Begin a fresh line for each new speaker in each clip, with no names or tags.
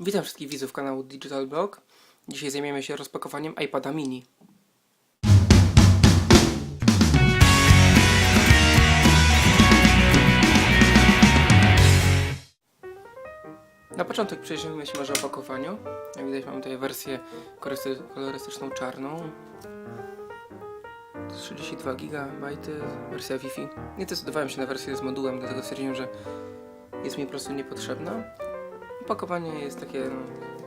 Witam wszystkich widzów kanału Digital Blog. Dzisiaj zajmiemy się rozpakowaniem iPada mini. Na początek przyjrzyjmy się może opakowaniu. Jak widać mamy tutaj wersję kolorysty- kolorystyczną czarną. 32 GB, wersja Wi-Fi. Nie decydowałem się na wersję z modułem, dlatego stwierdziłem, że jest mi po prostu niepotrzebna. Opakowanie jest takie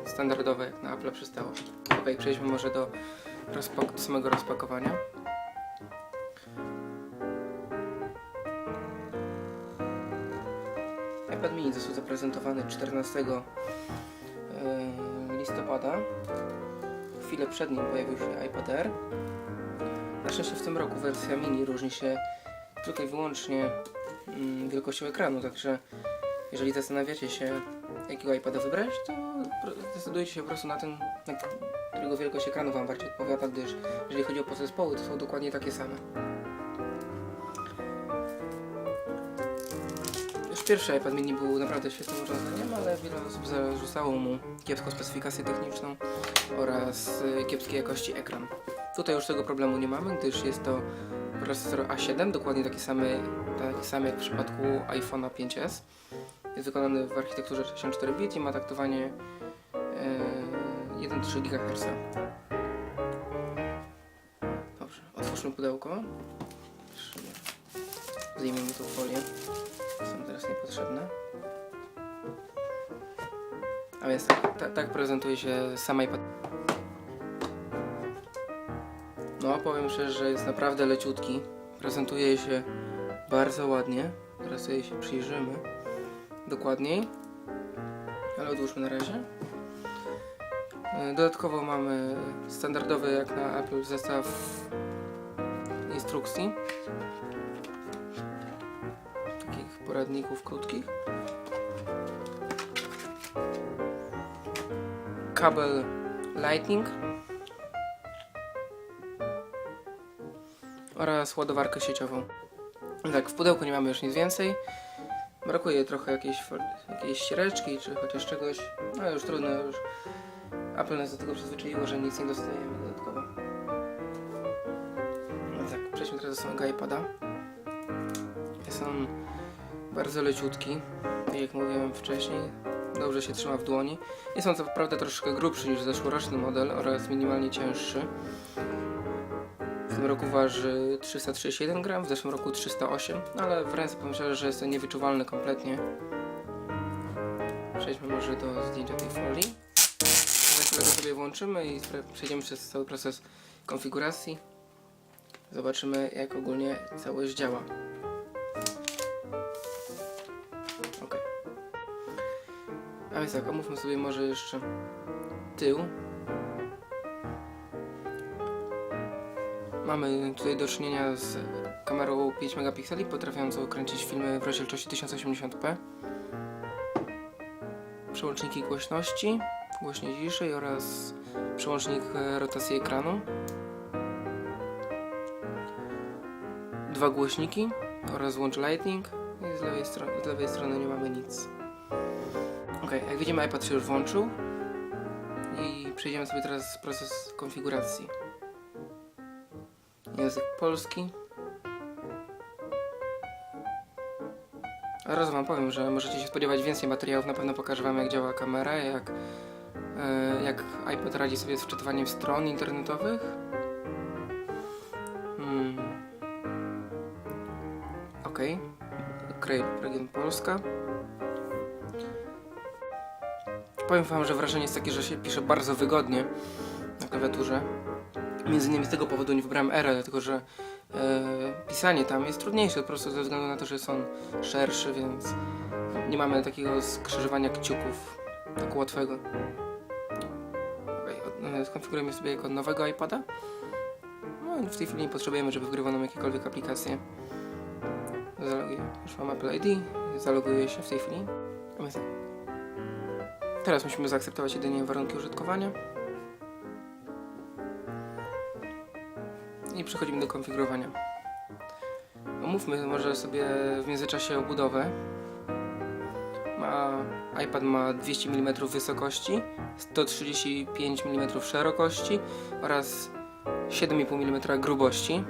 standardowe, jak na Apple przystało. Ok, przejdźmy może do, do samego rozpakowania. iPad mini został zaprezentowany 14 e, listopada. Chwilę przed nim pojawił się iPad Air. Na szczęście w tym roku wersja mini różni się tylko i wyłącznie mm, wielkością ekranu, także jeżeli zastanawiacie się, jakiego iPada wybrać, to zdecydujcie się po prostu na ten, na którego wielkość ekranu Wam bardziej odpowiada, gdyż jeżeli chodzi o podzespoły, to są dokładnie takie same. Już pierwszy iPad mini był naprawdę świetnym urządzeniem, ale wiele osób zarzucało mu kiepską specyfikację techniczną oraz y, kiepskiej jakości ekran. Tutaj już tego problemu nie mamy, gdyż jest to procesor A7, dokładnie taki samy, taki sam jak w przypadku iPhone'a 5s. Jest wykonany w architekturze 64 bit i ma taktowanie e, 1,3 GHz. Dobrze, otwórzmy pudełko. Zdejmijmy tą folię. Są teraz niepotrzebne. A więc tak, tak, tak prezentuje się sam iPad. No, powiem szczerze, że jest naprawdę leciutki. Prezentuje się bardzo ładnie. Teraz sobie się przyjrzymy dokładniej. Ale odłóżmy na razie. E, Dodatkowo mamy standardowy jak na Apple zestaw instrukcji. Takich poradników krótkich. Kabel Lightning oraz ładowarkę sieciową. Tak, w pudełku nie mamy już nic więcej. Brakuje trochę jakiejś, jakiejś ściereczki, czy chociaż czegoś. No już trudno, już Apple nas do tego przyzwyczaiło, że nic nie dostajemy dodatkowo. No tak, przejdźmy teraz do samego iPada. Jest on bardzo leciutki, tak jak mówiłem wcześniej. Dobrze się trzyma w dłoni. Jest on co prawda troszkę grubszy niż zeszłoroczny model oraz minimalnie cięższy. Tym roku waży 331 gram, w zeszłym roku 308, ale w ręce powiem szczerze, że jest to niewyczuwalne kompletnie. Przejdźmy może do zdjęcia tej folii. Za chwilę go sobie włączymy i przejdziemy przez cały proces konfiguracji. Zobaczymy jak ogólnie całość działa. Ok. A więc tak, omówmy sobie może jeszcze tył. Mamy tutaj do czynienia z kamerą 5 megapikseli, potrafiącą kręcić filmy w rozdzielczości 1080p. Przełączniki głośności, głośniej ciszej oraz przełącznik e, rotacji ekranu. Dwa głośniki oraz łącz Lightning i z lewej, z lewej strony nie mamy nic. Ok, jak widzimy iPad się już włączył i przejdziemy sobie teraz proces konfiguracji język polski. Zaraz Wam powiem, że możecie się spodziewać więcej materiałów. Na pewno pokażę Wam, jak działa kamera, jak, e, jak iPad radzi sobie z wczytywaniem stron internetowych. Hmm. Ok. Create Plugin Polska. Powiem Wam, że wrażenie jest takie, że się pisze bardzo wygodnie na klawiaturze. Między innymi z tego powodu nie wybrałem R, dlatego że e, pisanie tam jest trudniejsze po prostu ze względu na to, że jest on szerszy, więc nie mamy takiego skrzyżowania kciuków tak łatwego. Okay, e, skonfigurujemy sobie jako nowego iPada. No w tej chwili nie potrzebujemy, żeby wgrywał nam jakiekolwiek aplikacje. Zaloguję. Już mam Apple ID, zaloguję się w tej chwili. Teraz musimy zaakceptować jedynie warunki użytkowania. I przechodzimy do konfigurowania. Omówmy może sobie w międzyczasie obudowę. a iPad ma 200 mm wysokości, 135 mm szerokości oraz 7,5 mm grubości.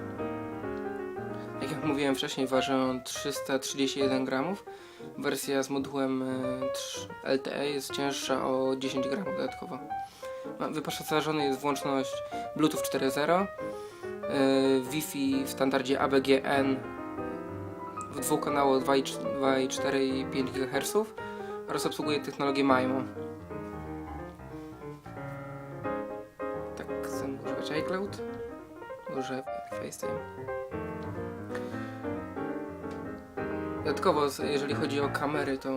Jak mówiłem wcześniej, waży on 331 gramów. Wersja z modułem e, LTE jest cięższa o 10 gramów dodatkowo. Ma- Wyposażony jest w łączność Bluetooth 4.0, e, Wi-Fi w standardzie ABGN w dwukanało 2,4 i 5 GHz oraz obsługuje technologię MIMO. Tak chcę używać iCloud, użyję FaceTime. Dodatkowo, jeżeli chodzi o kamery, to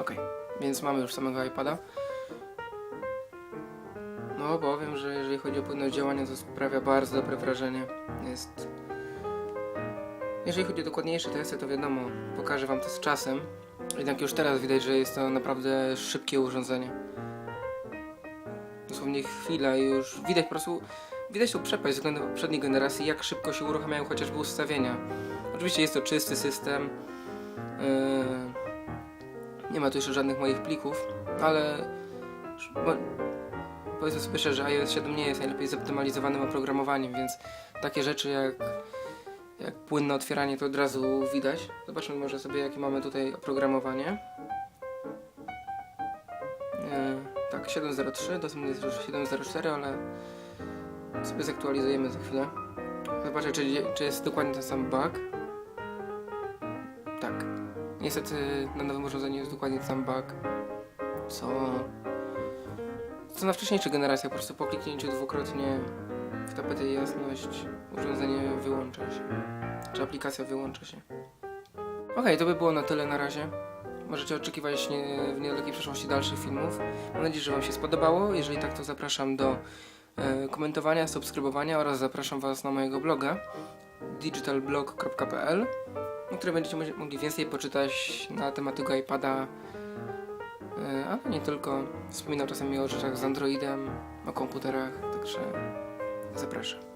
Okej, więc mamy już samego iPada. No, powiem, że jeżeli chodzi o płynność działania, to sprawia bardzo dobre wrażenie. Jest. Jeżeli chodzi o dokładniejsze testy, to wiadomo, pokażę Wam to z czasem. Jednak już teraz widać, że jest to naprawdę szybkie urządzenie. Dosłownie chwila i już widać po prostu. Widać tu przepaść względem poprzedniej generacji, jak szybko się uruchamiają chociażby ustawienia. Oczywiście jest to czysty system. Yy, nie ma tu jeszcze żadnych moich plików, ale bo, powiedzmy sobie szczerze, iOS 7 nie jest najlepiej zoptymalizowanym oprogramowaniem, więc takie rzeczy jak, jak płynne otwieranie to od razu widać. Zobaczmy może sobie jakie mamy tutaj oprogramowanie. Yy, tak, 7.03, dostępny jest już 7.04, ale sobie zaktualizujemy za chwilę. Zobaczę, czy, czy jest dokładnie ten sam bug. Niestety na nowym urządzeniu jest dokładnie ten sam bug, co, co na wcześniejszych generacjach. Po prostu po kliknięciu dwukrotnie w tapetę jasność urządzenie wyłącza się, czy aplikacja wyłącza się. Okej, to by było na tyle na razie. Możecie oczekiwać nie, w niedalekiej przyszłości dalszych filmów. Mam nadzieję, że Wam się spodobało. Jeżeli tak, to zapraszam do e, komentowania, subskrybowania oraz zapraszam Was na mojego bloga digitalblog.pl na której będziecie mo- mogli więcej poczytać na temat tego iPada, e, ale nie tylko. Wspominam czasami o rzeczach z Androidem, o komputerach, także zapraszam.